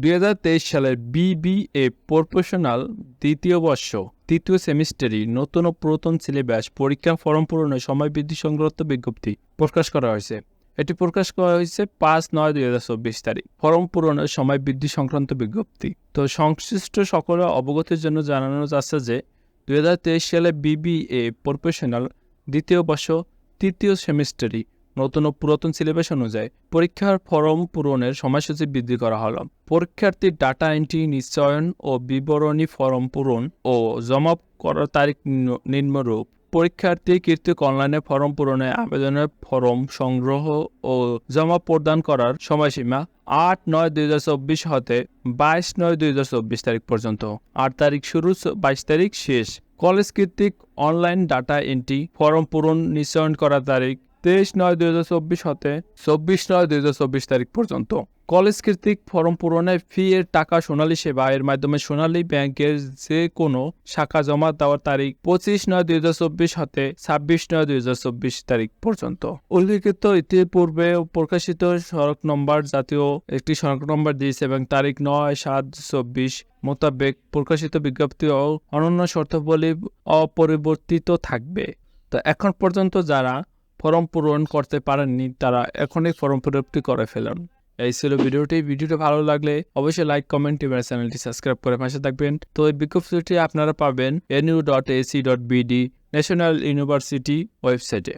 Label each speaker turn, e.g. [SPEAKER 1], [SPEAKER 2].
[SPEAKER 1] দুই সালের BBA professional দ্বিতীয় বর্ষ, তৃতীয় সেমিস্টারে নতুন ও পুরাতন সিলেবাস পরীক্ষা ফর্ম পূরণের সময় বৃদ্ধি সংক্রান্ত বিজ্ঞপ্তি প্রকাশ করা হয়েছে। এটি প্রকাশ করা হয়েছে পাঁচ নয় দুই হাজার চব্বিশ তারিখ। ফর্ম পূরণের সময় বৃদ্ধি সংক্রান্ত বিজ্ঞপ্তি। তো সংশ্লিষ্ট সকলে অবগতির জন্য জানানো যাচ্ছে যে, দুই হাজার তেইশ সালে বিবিএ প্রফেশনাল দ্বিতীয় বর্ষ, তৃতীয় সেমিস্টারে নতুন ও পুরাতন সিলেবাস অনুযায়ী পরীক্ষার ফরম পূরণের সময়সূচি বৃদ্ধি করা হলো। পরীক্ষার্থীর ডাটা এন্ট্রি নিশ্চয়ন ও বিবরণী ফরম পূরণ ও জমা করার তারিখ নিম্নরূপ। পরীক্ষার্থী কীর্তিক অনলাইনে ফর্ম পূরণে আবেদনের ফরম সংগ্রহ ও জমা প্রদান করার সময়সীমা আট নয় দুই হাজার চব্বিশ হতে বাইশ নয় দুই হাজার চব্বিশ তারিখ পর্যন্ত। আট তারিখ শুরু বাইশ তারিখ শেষ। কলেজ কর্তৃক অনলাইন ডাটা এন্ট্রি ফর্ম পূরণ নিশ্চয়ন করার তারিখ তেইশ নয় দুই হাজার চব্বিশ হতে চব্বিশ নয় দুই হাজার চব্বিশ তারিখ পর্যন্ত। কলেজ কর্তৃক ফর্ম পূরণে ফি এর টাকা সোনালী সেবা, এর মাধ্যমে সোনালী ব্যাংকের যে কোনো শাখা জমা দেওয়ার তারিখ পঁচিশ নয় দুই হাজার চব্বিশ হতে ছাব্বিশ নয় দুই হাজার চব্বিশ তারিখ পর্যন্ত। উল্লিখিত ইতিপূর্বে প্রকাশিত সড়ক নম্বর জাতীয় একটি সড়ক নম্বর দিয়েছে এবং তারিখ নয় সাত চব্বিশ মোতাবেক প্রকাশিত বিজ্ঞপ্তি ও অনন্য শর্তাবলী অপরিবর্তিত থাকবে। তো এখন পর্যন্ত যারা ফর্ম পূরণ করতে পারেননি, তারা এখনই ফর্ম পূরণটি করে ফেলুন। এই ছিল ভিডিওটি। ভিডিওটি ভালো লাগলে অবশ্যই লাইক কমেন্ট এবং চ্যানেলটি সাবস্ক্রাইব করে পাশে থাকবেন। তো এই বিজ্ঞপ্তিটি আপনারা পাবেন NU dot AC dot BD national university ওয়েবসাইটে